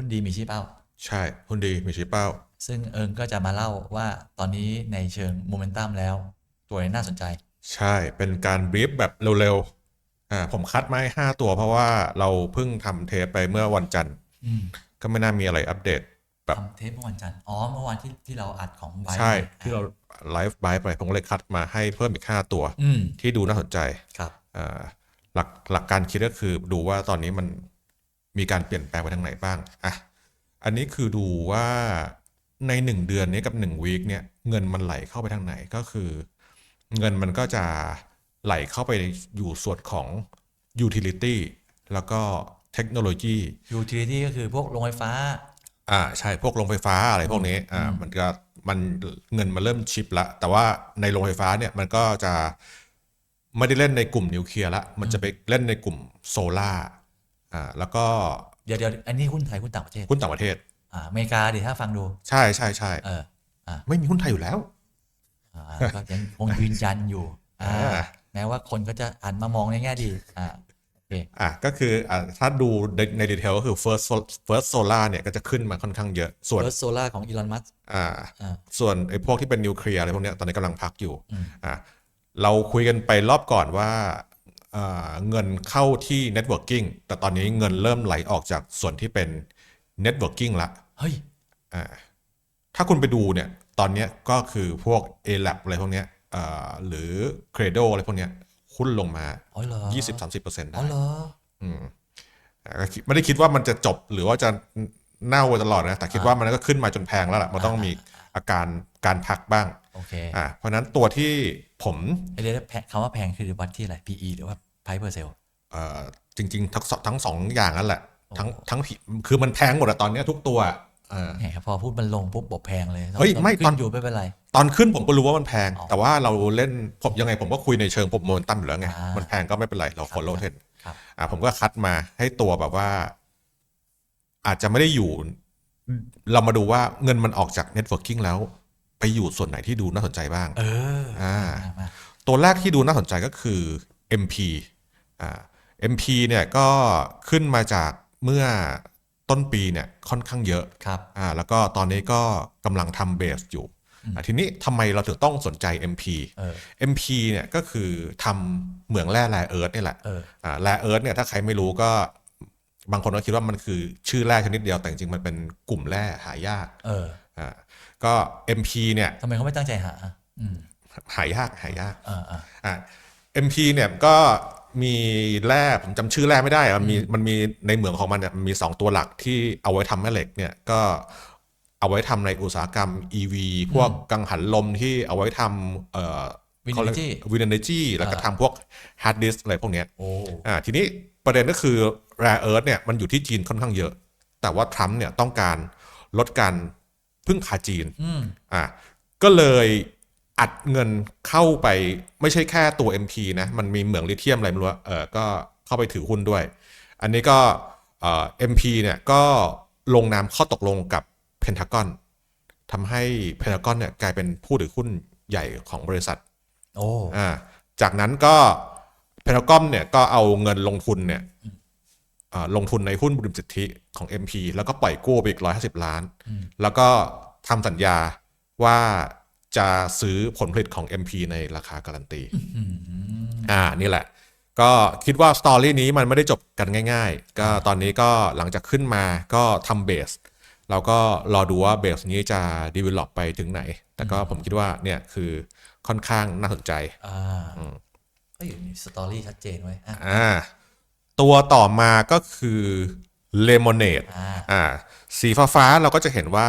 หุ้นดีมีชี้เป้า ใช่หุ้นดีมีชี้เป้า ซึ่งเอิงก็จะมาเล่าว่าตอนนี้ในเชิงโมเมนตัมแล้ว ตัวไหนน่าสนใจ ใช่เป็นการบรีฟแบบเร็วๆอ่าผมคัดมาให้ห้าตัวเพราะว่าเราเพิ่งทำเทปไปเมื่อวันจันทร์อืมก็ไม่น่ามีอะไรอัปเดตแบบทำเทปเมื่อวันจันทร์ อ๋อ เมื่อวานที่ที่เราอัดของไบใช่ ที่เราไลฟ์ไบไป ผมก็เลยคัดมาให้เพิ่มอีกห้าตัวอืมที่ดูน่าสนใจ ครับอ่าหลักหลักการคิดก็คือดูว่าตอนนี้มัน มีการเปลี่ยนแปลงไปทางไหนบ้างอะอันนี้คือดูว่าในหนึ่งเดือนนี้กับหนึ่งวีคเนี่ยเงินมันไหลเข้าไปทางไหนก็คือ เงินมันก็จะไหลเข้าไปอยู่ส่วนของ utility แล้วก็เทคโนโลยียูทิลิตี้ก็คือพวกโรงไฟฟ้า อ่าใช่พวกโรงไฟฟ้าอะไรพวกนี้อ่ามันก็มันเงินมันเริ่มชิปละแต่ว่าในโรงไฟฟ้าเนี่ยมันก็จะไม่ได้เล่นในกลุ่มนิวเคลียร์ละมันจะไปเล่นในกลุ่มโซล่า อ่าแล้วก็เดี๋ยวเดี๋ยวอันนี้หุ้นไทยหุ้นต่างประเทศหุ้นต่างประเทศอ่าอเมริกาดิถ้าฟังดู ใช่ใช่ใช่เอออ่าไม่มีหุ้นไทยอยู่แล้วอ่าก็ยังคงยืนยันอยู่อ่าอ่าแม้ว่าคนก็จะหันมามองในแง่ดีอ่าโอเคอะก็คืออ่าถ้าดูในในดีเทลก็คือ first Sol- first solar เนี่ยก็จะขึ้นมาค่อนข้างเยอะ ส่วนเฟิร์สโซล่าของอีลอนมัสอ่าอ่าส่วนไอ้พวกที่เป็นนิวเคลียร์อะไรพวกเนี้ยตอนนี้กำลังพักอยู่อ่าเราคุยกันไปรอบก่อนว่าอ่า เงินเข้าที่ networking แต่ตอนนี้เงินเริ่มไหลออกจากส่วนที่เป็น networking ละ เฮ้ยอ่าถ้าคุณไปดูเนี่ย ตอนเนี้ยก็คือพวก a l a b อะไรพวกเนี้ยอ่าหรือ Credo อะไรพวกเนี้ยหุ้นลงมาอ๋อเหรอ20-30%ได้อ๋อเหรออ่าก็คิดไม่ได้คิดว่ามันจะจบหรือว่าจะเน่าไปตลอดนะ แต่คิดว่ามันก็ขึ้นมาจนแพงแล้วล่ะ มันต้องมี อาการการพักบ้างโอเคอ่าเพราะฉะนั้นตัวที่ผมไอเดียแพงคำว่าแพงคือวัดที่อะไร PE หรือว่า price per sale เอ่อจริง ๆ ทั้งสองทั้งสองอย่างนั่นแหละ ทั้งทั้งผิคือมันแพงหมดอะตอนเนี้ยทุกตัวเอ่าแหมพอพูดมันลงปุ๊บบอกแพงเลยเฮ้ยไม่ขึ้ตอนอยู่ไม่เป็นไร ตอนขึ้นผมก็รู้ว่ามันแพงอ๋อแต่ว่าเราเล่นผมยังไงผมก็คุยในเชิงผมโมนตั้มอยู่แล้วไงอ่ามัมันแพงก็ไม่เป็นไร เรา follow ครับเทรนครับอ่าผมก็คัดมาให้ตัวแบบว่า อาจจะไม่ได้อยู่ เรามาดูว่าเงินมันออกจาก networking แล้ว ไปอยู่ส่วนไหนที่ดูน่าสนใจบ้าง เอออ่ามามาตัวแรกที่ดูน่าสนใจก็คือ MP อ่า MP เนี่ยก็ขึ้นมาจากเมื่อต้นปีเนี่ยค่อนข้างเยอะครับอ่าแล้วก็ตอนนี้ก็กำลังทำเบสอยู่อ่าทีนี้ทำไมเราถึงต้องสนใจ MP เออ MP เนี่ยก็คือทำเหมืองแร่แร่เอิร์ธนี่แหละเอออ่าแร่เอิร์ธเนี่ยถ้าใครไม่รู้ก็ บางคนก็คิดว่ามันคือชื่อแร่ชนิดเดียวแต่จริงๆมันเป็นกลุ่มแร่หายาก เอออ่าก็ MP เนี่ยทำไมเขาไม่ตั้งใจหาอืมหายากหายากเออเอออะ MP เนี่ยก็มีแร่ผมจำชื่อแร่ไม่ได้อะมันมีมันมีในเหมืองของมันเนี่ยมันมี 2 ตัวหลักที่เอาไว้ทำแม่เหล็กเนี่ยก็เอาไว้ทำในอุตสาหกรรม EV พวกกังหันลมที่เอาไว้ทำเอ่อ วินเนอร์จี้วินเนอร์จีแล้วก็ทำพวกฮาร์ดดิสอะไรพวกเนี้ยโอ้อ่าทีนี้ประเด็นก็คือแร่เอิร์ธเนี่ยมันอยู่ที่จีนค่อนข้างเยอะ แต่ว่าทรัมป์เนี่ยต้องการลดการพึ่งพาจีนอืมอะก็เลยอัดเงินเข้าไปไม่ใช่แค่ตัว MP นะ มันมีเหมืองลิเธียมอะไรไม่รู้อะเออก็เข้าไปถือหุ้นด้วย อันนี้ก็เอ่อ MP เนี่ยก็ลงนามข้อตกลงกับเพนทากอนทำให้เพนทากอนเนี่ยกลายเป็นผู้ถือหุ้นใหญ่ของบริษัท โอ้อ่าจากนั้นก็เพนทากอนเนี่ยก็เอาเงินลงทุนเนี่ยอ่าลงทุนในหุ้นบริมสิทธิของ MP แล้วก็ปล่อยกู้ไปอีกร้อยห้าสิบล้าน แล้วก็ทำสัญญาว่าจะซื้อผลผลิตของ MP ในราคาการันตี อ่า นี่แหละ ก็คิดว่าสตอรี่นี้มันไม่ได้จบกันง่าย ๆ ก็ตอนนี้ก็หลังจากขึ้นมาก็ทำเบส เราก็รอดูว่าเบสนี้จะ develop ไปถึงไหน แต่ก็ผมคิดว่าเนี่ยคือ ค่อนข้างน่าสนใจอ่าก็อยู่ในสตอรี่ชัดเจนไว้ยอะอ่าตัวต่อมาก็คือเลมอนเนดอ่าอ่าสีฟ้าฟ้าๆเราก็จะเห็นว่า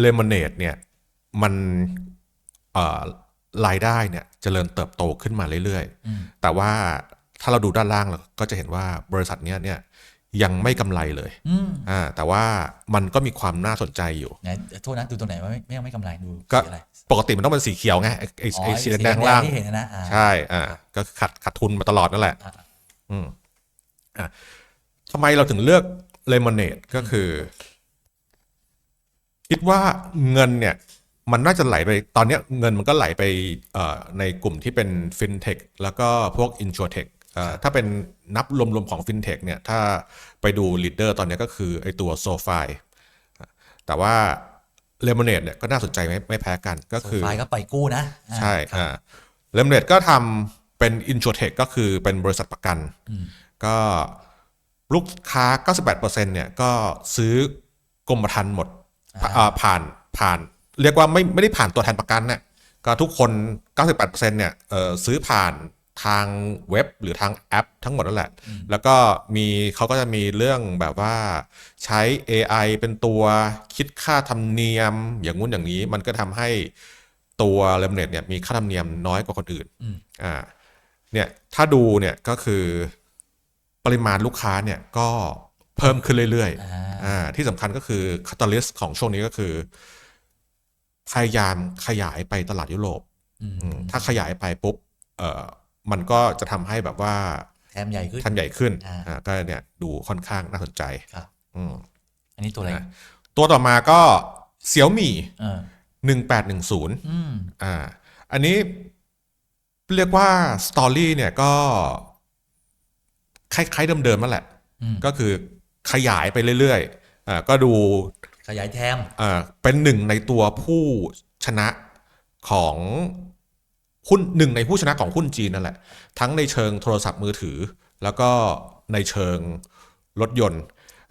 เลมอนเนดเนี่ยมันเอ่อรายได้เนี่ยจเจริญเติบโตขึ้นมาเรื่อยๆ แต่ว่าถ้าเราดูด้านล่างเราก็จะเห็นว่าบริษัทเนี้ยเนี่ยยังไม่กำไรเลยอืมอ่าแต่ว่ามันก็มีความน่าสนใจอยู่ไหนโทษนะดูตรงไหนว่าไม่ไม่ไม่กำไรดูก็สีอะไร ปกติมันต้องเป็นสีเขียวไงไอ้ไอ้อ๋อไอ้สีไอ้แดงๆข้างล่าง ที่เห็นนะนะอ่า ใช่ อ่า ก็ขัดขัดทุนมาตลอดนั่นแหละ อ่า อืม อะทำไมเราถึงเลือกเลมอนเนดก็คือ คิดว่าเงินเนี่ย มันน่าจะไหลไปตอนเนี้ยเงินมันก็ไหลไปเอ่อในกลุ่มที่เป็นฟินเทคแล้วก็พวกอินชัวเทคอ่อถ้าเป็นนับรวมๆของฟินเทคเนี่ย ถ้าไปดูลีดเดอร์ตอนนี้ก็คือไอตัวโซฟายแต่ว่า เลมอนเนดเนี่ยก็น่าสนใจไม่ไม่แพ้กันก็โซคือฟายก็ปล่อยกู้นะอ่าใช่อ่าเลมเนตก็ทำเป็นอิน r ท t ก็คือเป็นบริษัทประกัน ก็ลูกค้า 98%เนี่ยก็ซื้อกรมธรรม์หมดผ่าอ่าผ่านผ่าน เรียกว่าไม่ไม่ได้ผ่านตัวแทนประกันเนี่ยก็ทุกคน 98%เนี่ยเอ่อซื้อผ่าน ทางเว็บหรือทางแอปทั้งหมดนั่นแหละ แล้วก็มีเขาก็จะมีเรื่องแบบว่าใช้ AI เป็นตัวคิดค่าธรรมเนียม อย่างงู้นอย่างนี้มันก็ทำให้ตัวเลมเนตเนี่ยมีค่าธรรมเนียมน้อยกว่าคนอื่นอ่าเนี่ยถ้าดูเนี่ยก็คือปริมาณลูกค้าเนี่ยก็เพิ่มขึ้นเรื่อยๆอ่าที่สำคัญก็คือคาตาลิสของช่วงนี้ก็คือ พยายามขยายไปตลาดยุโรปอืมถ้าขยายไปปุ๊บเอ่อ มันก็จะทำให้แบบว่าแถมใหญ่ขึ้นทันใหญ่ขึ้นอ่าอ่าก็เนี่ยดูค่อนข้างน่าสนใจครับอืมอันนี้ตัวอะไรนะตัวต่อมาก็เสี่ยวมี่เออหนึ่งแปดหนึ่งศูนย์อืมอ่า อันนี้เรียกว่าสตอรี่เนี่ยก็ คล้าย ๆ เดิมๆนั่นแหละ ก็คือขยายไปเรื่อยๆอ่าก็ดูขยายแถมอ่าเป็นหนึ่งในตัวผู้ชนะของ หุ้นหนึ่งในผู้ชนะของหุ้นจีนนั่นแหละ ทั้งในเชิงโทรศัพท์มือถือ แล้วก็ในเชิงรถยนต์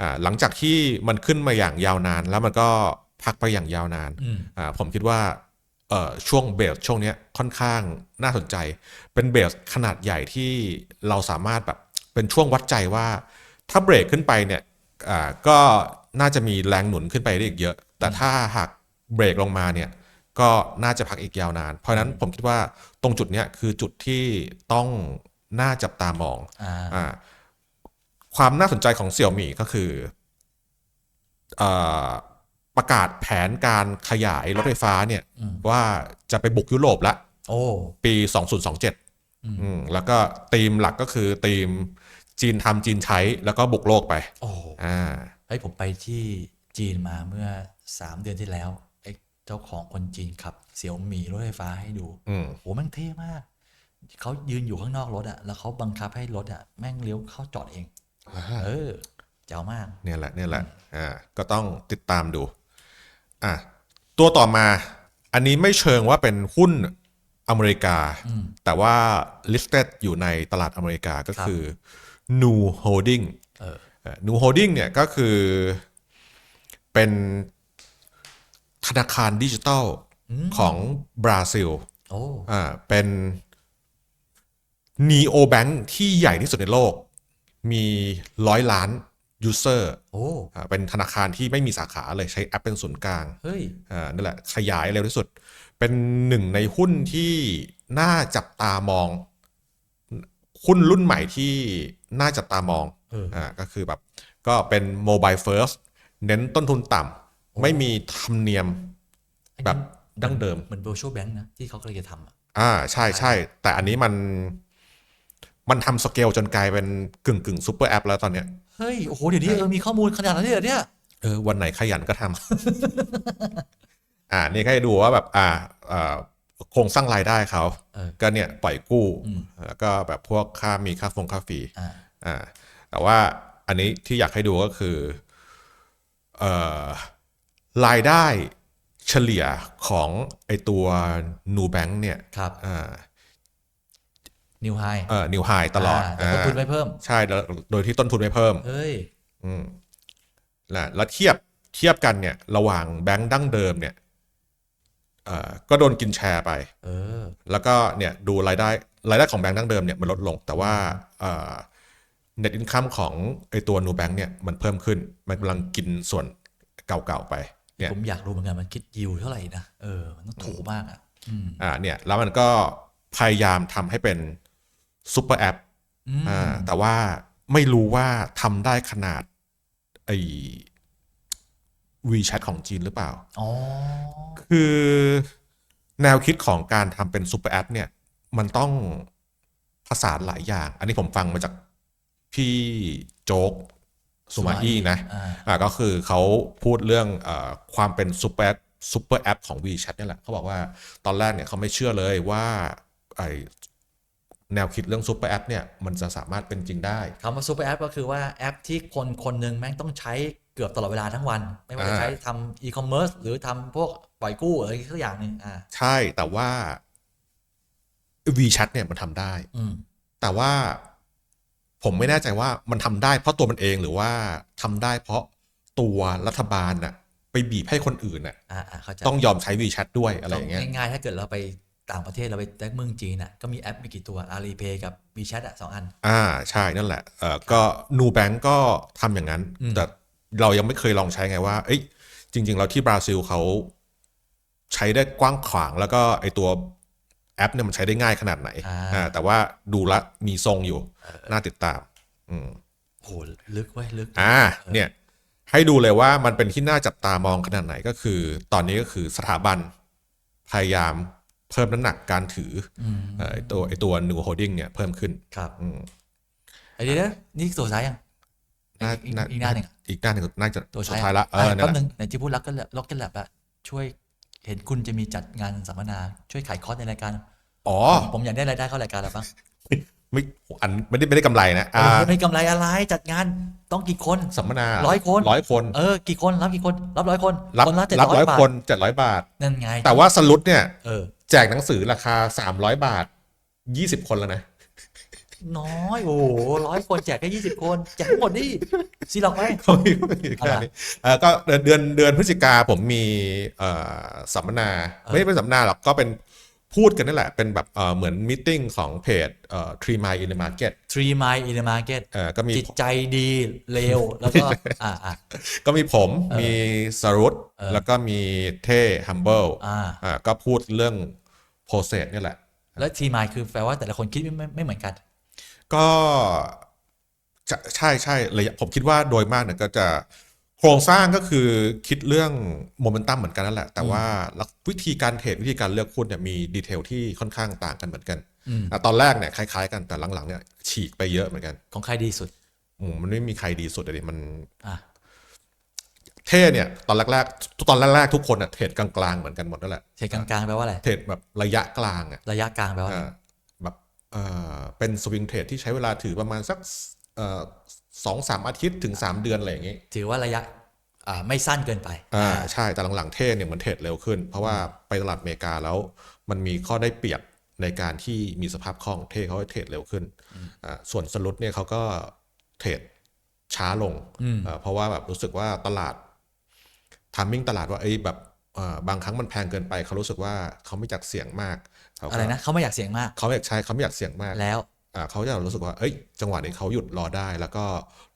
อ่าหลังจากที่มันขึ้นมาอย่างยาวนาน แล้วมันก็พักไปอย่างยาวนานอ่าผมคิดว่าเอ่อช่วงเบสช่วงเนี้ยค่อนข้างน่าสนใจ เป็นเบสขนาดใหญ่ที่เราสามารถแบบเป็นช่วงวัดใจว่า ถ้าเบรกขึ้นไปเนี่ยอ่าก็น่าจะมีแรงหนุนขึ้นไปได้อีกเยอะ แต่ถ้าหากเบรกลงมาเนี่ย ก็น่าจะพักอีกยาวนาน เพราะฉะนั้นผมคิดว่าตรงจุดเนี้ยคือจุดที่ต้องน่าจับตามองอ่าอ่าความน่าสนใจของเสี่ยวมี่ก็คืออาประกาศแผนการขยายรถไฟฟ้าเนี่ยว่าจะไปบุกยุโรปละโอ้ปี 2027อืมแล้วก็ธีมหลักก็คือธีมจีนทำจีนใช้แล้วก็บุกโลกไป โอ้อ่าเฮ้ยผมไปที่จีนมาเมื่อสามเดือนที่แล้วไอ้ เจ้าของคนจีนขับเสี่ยวหมี่รถไฟฟ้าให้ดูอืมโหแม่งเท่มาก เขายืนอยู่ข้างนอกรถอะแล้วเขาบังคับให้รถอะแม่งเลี้ยวเข้าจอดเอง เออเจ๋วมาก เนี่ยแหละเนี่ยแหละอ่าก็ต้องติดตามดู อะตัวต่อมา อันนี้ไม่เชิงว่าเป็นหุ้นอเมริกา แต่ว่า listed อยู่ในตลาดอเมริกาก็คือ New Holding เออเอ่อ New Holding เนี่ยก็คือเป็น ธนาคารดิจิทัลของบราซิลโอ้อ่าเป็น neo bank ที่ใหญ่ที่สุดในโลก มีร้อยล้าน user โอ้อ่าเป็นธนาคารที่ไม่มีสาขาเลยใช้แอปเป็นศูนย์กลางเฮ้ยอ่านั่นแหละ ขยายเร็วที่สุด เป็นหนึ่งในหุ้นที่น่าจับตามอง หุ้นรุ่นใหม่ที่น่าจับตามองเอออ่อ่าก็คือแบบ ก็เป็นโมบายเฟิร์สเน้นต้นทุนต่ำ ไม่มีธรรมเนียมแบบดั้งเดิมเหมือน virtual bank นะ ที่เขากำลังจะทำอะอ่าใช่ใช่แต่อันนี้มันมันทำสเกลจนกลายเป็นกึ่งกึ่งซูเปอร์แอปแล้วตอนเนี้ยเฮ้ย โอ้โห เดี๋ยวนี้เออมีข้อมูลขนาดนั้นเลยเหรอเนี่ยเออวันไหนขยันก็ทำอ่านี่ก็ให้ดูว่าแบบ อ่าอ่าโครงสร้างรายได้เขาเออก็เนี่ยปล่อยกู้ แล้วก็แบบพวกค่ามีค่าฟงค่าฟรีอ่าอ่าแต่ว่าอันนี้ที่อยากให้ดูก็คือ เอ่อ รายได้เฉลี่ยของไอตัว New Bank เนี่ยครับอ่านิวไฮเอ่อนิวไฮตลอดแต่ต้นทุนไม่เพิ่ม ใช่แล้วโดยที่ต้นทุนไม่เพิ่มเฮ้ยนะแล้วเทียบเทียบกันเนี่ย ระหว่างแบงค์ดั้งเดิมเนี่ยเอ่อก็โดนกินแชร์ไปเออแล้วก็เนี่ยดูรายได้รายได้ของแบงค์ดั้งเดิมเนี่ยมันลดลง แต่ว่าเอ่อ net income ของไอตัว New Bank เนี่ยมันเพิ่มขึ้น มันกำลังกินส่วนเก่าๆไปเนี่ย ผมอยากรู้เหมือนกันมันคิดยิวเท่าไหร่นะเออมันต้องถูกมากอะอืมอ่าเนี่ย แล้วมันก็พยายามทำให้เป็นซูเปอร์แอปอ่าแต่ว่าไม่รู้ว่าทำได้ขนาดไอ WeChat ของจีนหรือเปล่าอ๋อคือแนวคิดของการทำเป็นซูเปอร์แอปเนี่ย มันต้องผสานหลายอย่าง อันนี้ผมฟังมาจากพี่โจ๊ก สุมาอี้นะอ่าอ่าก็คือเขาพูดเรื่องเออความเป็นซูเปอร์ซูเปอร์แอปของ WeChat นี่แหละเขาบอกว่าตอนแรกเนี่ยเขาไม่เชื่อเลยว่าไอแนวคิดเรื่องซูเปอร์แอปเนี่ยมันจะสามารถเป็นจริงได้คำว่าซูเปอร์แอปก็คือว่าแอปที่คนคนหนึ่งแม่งต้องใช้เกือบตลอดเวลาทั้งวัน ไม่ว่าจะอ่าใช้ทำอีคอมเมิร์ซหรือทำพวกปล่อยกู้อะไรสักอย่างหนึ่งอ่าใช่แต่ว่า VChat เนี่ยมันทำได้อืมแต่ว่า ผมไม่แน่ใจว่ามันทำได้เพราะตัวมันเองหรือว่าทำได้เพราะตัวรัฐบาลน่ะ ไปบีบให้คนอื่นน่ะอ่าอ่าเข้าใจต้องยอมใช้ VChat ด้วยอะไรอย่างเงี้ยง่ายๆ ถ้าเกิดเราไปต่างประเทศเราไปแตกเมืองจีนอะก็มีแอปมีกี่ตัว Alipay กับ WeChat อะสองอัน อ่าใช่นั่นแหละเออก็นูแบงก็ทำอย่างนั้นอืมแต่เรายังไม่เคยลองใช้ไงว่า เอ้ยจริง ๆ เราที่บราซิลเขาใช้ได้กว้างขวางแล้วก็ไอตัว แอปเนี่ยมันใช้ได้ง่ายขนาดไหนอ่าอ่าแต่ว่าดูละมีทรงอยู่ น่าติดตาม อืมโหลึกไว้ยลึก อ่า เนี่ย ให้ดูเลยว่ามันเป็นที่น่าจับตามองขนาดไหนก็คือ ตอนนี้ก็คือสถาบันพยายามเพิ่มน้ำหนักการถืออมเอ่อไอตัวไอตัว new holding เนี่ยเพิ่มขึ้น ครับอืมไอเดียวนะนี่ตัวสุดท้ายยังน่าอีกน่าอีกหน้าหนึ่งอะอีกหน้าหนึ่งน่าจะตัวสุดท้ายละเออนั่แป๊นบแหละนึงไหนที่พูดล็อกกันล็อกกันแลบอะช่วย เห็นคุณจะมีจัดงานสัมมนาช่วยขายคอร์สในรายการ อ๋อ ผมอยากได้รายได้เข้ารายการแล้วบ้างไม่อันไม่ได้ไม่ได้กำไรนะอ่าเออไม่กำไรอะไรจัดงานต้องกี่คนสัมมนาร้อยคนร้อยคนเออกี่คนรับกี่คน รับร้อยคนรับคนละเจ็ดรับร้อร้อยยบาทคนเจ็ดร้อยบาทนั่นไง แต่ว่าสลุดเนี่ยเออแจกหนังสือราคาสามร้อยบาทยี่สิบคนแล้วนะ น้อย โอ้โหร้อยคนแจกแค่ยี่สิบคน แจกทั้งหมดนี่ซีหลอกไหมเขามีแค่นี้เออก็เดือนเดือนเดือนพฤศจิกาผมมีเอ่อสัมมนาไม่ได้เป็นสัมมนาหรอกก็เป็นพูดกันนั่นแหละ เป็นแบบเอ่อเหมือนมิ팅ของเพจเอ่อ Three Mile in the Market Three Mile in the Market เอ่อก็มีจิตใจดีเลวแล้วก็อ่าอ่า ก็มีผมมีสรุตเออแล้วก็มีเท่ humble อ่า อ่าก็พูดเรื่อง process นี่แหละ แล้ว Three Mile คือแปลว่าแต่ละคนคิดไม่ไม่ไม่เหมือนกัน ก็จะใช่ใช่เลยผมคิดว่าโดยมากเนี่ยก็จะโครงสร้างก็คือคิดเรื่องโมเมนตัมเหมือนกันนั่นแหละ แต่ว่าลักวิธีการเทรดวิธีการเลือกหุ้นเนี่ยมีดีเทลที่ค่อนข้างต่างกันเหมือนกันอืมอะตอนแรกเนี่ยคล้ายๆกันแต่หลังๆเนี่ยฉีกไปเยอะเหมือนกัน ของใครดีสุดอืมมันไม่มีใครดีสุดเลยมันอะเท่เนี่ยตอนแรกๆตอนแรกๆทุกคนอะเทรดกลางๆเหมือนกันหมดนั่นแหละเทรดกลางๆแปลว่าอะไรเทรดแบบระยะกลางอะระยะกลางแปลว่า เอ่อเป็นสวิงเทรดที่ใช้เวลาถือประมาณสักเอ่อสองสามอาทิตย์ถึงสามเดือนอะไรอย่างงี้ ถือว่าระยะอ่าไม่สั้นเกินไปอ่าใช่แต่หลังๆเทศเนี่ยเหมือนเทรดเร็วขึ้น เพราะว่าไปตลาดอเมริกาแล้วมันมีข้อได้เปรียบในการที่มีสภาพคล่องเทเขาเทรดเร็วขึ้นอ่าส่วนสลุดเนี่ยเขาก็เทรดช้าลงอืมอ่าเพราะว่าแบบรู้สึกว่าตลาดทามมิ่งตลาดว่าเอ้ยแบบอ่าบางครั้งมันแพงเกินไป เขารู้สึกว่าเขาไม่อยากเสี่ยงมากเขาก็ อะไรนะเขาไม่อยากเสี่ยงมากเขาไม่อยากใช้เขาไม่อยากเสี่ยงมากแล้วอ่าเขาจะรู้สึกว่า เอ้ย จังหวะนี้เขาหยุดรอได้ แล้วก็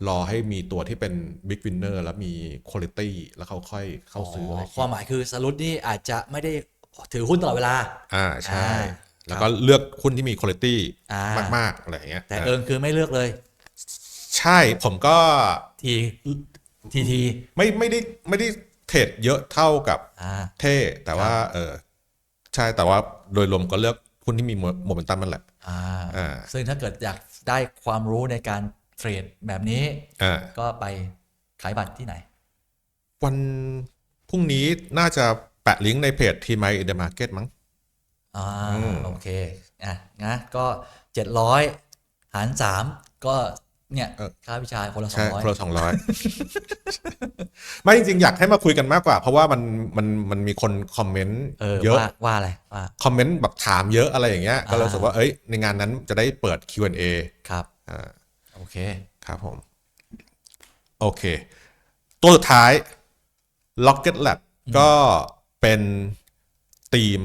รอให้มีตัวที่เป็นบิ๊กวินเนอร์แล้วมีคุณภาพแล้วเขาค่อยเข้าซื้ออะไรความหมายคือสรุปนี่อาจจะไม่ได้ถือหุ้นตลอดเวลา อ่าใช่อ่าแล้วก็เลือกหุ้นที่มีคุณภาพอ่ามมาก ๆ อะไรอย่างเงี้ย แต่อ่าเอิงคือไม่เลือกเลย ใช่ผมก็ทีทีทีไม่ไม่ได้ไม่ได้เทรดเยอะเท่ากับอ่าเท่แต่ว่าเออ ใช่แต่ว่าโดยรวมก็เลือกหุ้นที่มีโมเมนตัมนั่นแหละอ่าอ่า ซึ่งถ้าเกิดอยากได้ความรู้ในการเทรดแบบนี้ อ่า ก็ไปขายบัตรที่ไหน วันพรุ่งนี้น่าจะแปะลิงก์ในเพจทีมไอเดอะมาร์เก็ตมั้ง อ่าอืม โอเคอะนะก็เจ็ดร้อยหารสามก็เนี่ยค่าวิชาคนละสอใช่งร้อยคนละสองร้อย ไม่จริงๆ อยากให้มาคุยกันมากกว่า เพราะว่ามันมันมันมีคนคอมเมนต์เออเยอะว่าว่าอะไรว่าคอมเมนต์แบบถามเยอะอะไรอย่างเงี้ยก็เลยอ่ารู้สึกว่าเอ้ยในงานนั้นจะได้เปิด Q&A ครับอ่าโอเคครับผม โอเค ตัวสุดท้าย Rocket Lab ก็เป็นทีม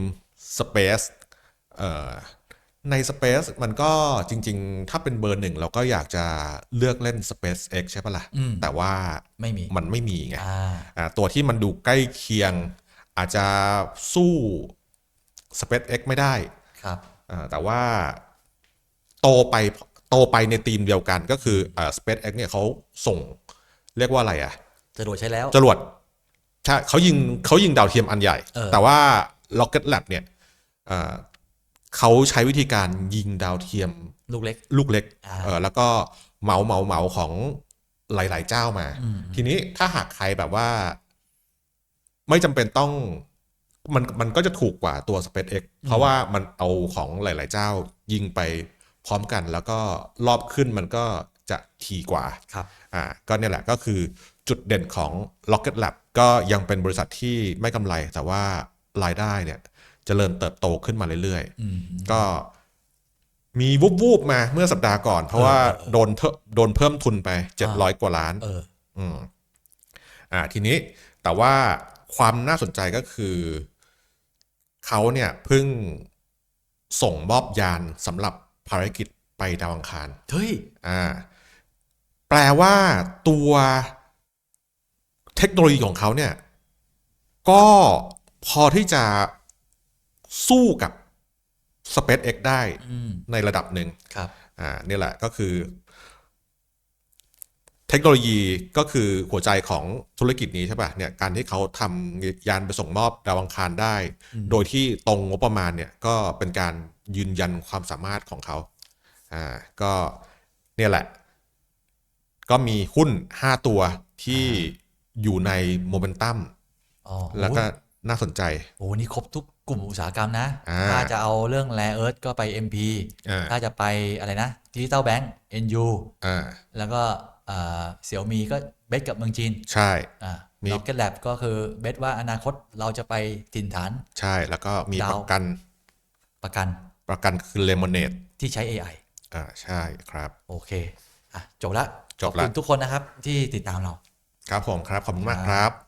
Space เอ่อ ใน Space มันก็จริง ๆ ถ้าเป็นเบอร์หนึ่งเราก็อยากจะเลือกเล่น Space X ใช่ปะอืมละ่ะ แต่ว่าไม่มีมันไม่มีไงอ่าอ่าตัวที่มันดูใกล้เคียง อาจจะสู้ Space X ไม่ได้ครับอ่าแต่ว่าโตไปโตไปในทีมเดียวกันก็คืออ่า SpaceX เนี่ยเขาส่งเรียกว่าอะไรอะจะโดดใช้แล้วจรวดใช่เขายิงเขายิงดาวเทียมอันใหญ่เออแต่ว่า Rocket Lab เนี่ยอ่า เขาใช้วิธีการยิงดาวเทียมลูกเล็ก ลูกเล็กอ่าเออแล้วก็เหมาเหมาเหมาของหลาย ๆ เจ้ามาอืมทีนี้ถ้าหากใครแบบว่า ไม่จำเป็นต้องมันมันก็จะถูกกว่าตัว SpaceX เพราะว่ามันเอาของหลาย ๆ เจ้ายิงไปพร้อมกัน แล้วก็รอบขึ้นมันก็จะทีกว่าครับอ่า ก็เนี่ยแหละก็คือจุดเด่นของ Rocket Lab ก็ยังเป็นบริษัทที่ไม่กำไร แต่ว่ารายได้เนี่ยจ เจริญเติบโตขึ้นมาเรื่อยอืมๆก็มีวุบวูบๆมาเมื่อสัปดาห์ก่อน เพราะว่าเออเออโดนเทโดนเพิ่มทุนไป700กว่าล้านเอออืมอ่าทีนี้แต่ว่าความน่าสนใจก็คือเขาเนี่ยเพิ่งส่งมอบยานสำหรับภารกิจไปดาวอังคารเฮ้ยอ่า แปลว่าตัวเทคโนโลยีของเขาเนี่ย ก็พอที่จะ สู้กับ SpaceX ได้อืมในระดับหนึ่งครับอ่านี่แหละก็คือ เทคโนโลยีก็คือหัวใจของธุรกิจนี้ใช่ป่ะเนี่ยการที่เขาทำยานไปส่งมอบดาวอังคารได้ โดยที่ตรงงบประมาณเนี่ยก็เป็นการยืนยันความสามารถของเขาอ่าก็เนี่ยแหละ ก็มีหุ้น 5 ตัวที่อยู่ในโมเมนตัมอ๋อแล้วก็น่าสนใจ โอ้โหนี่ครบทุก กลุ่มอุตสาหกรรมนะ อ่าถ้าจะเอาเรื่องแรเอิร์ธก็ไป MP อ่า ถ้าจะไปอะไรนะดิจิตอลแบงก์ NU อ่าแล้วก็เสี่ยวมีก็เบสกับเมืองจีนใช่อ่ามี ล็อกเก็ตแลบก็คือเบสว่าอนาคตเราจะไปถิ่นฐาน ใช่แล้วก็มีดาวประกันประกันประกันคือเลมอนเนดที่ใช้ AI อ่าใช่ครับ โอเคอะจบละจบละ ขอบคุณทุกคนนะครับที่ติดตามเรา ครับผมครับ ขอบคุณมากครับครับ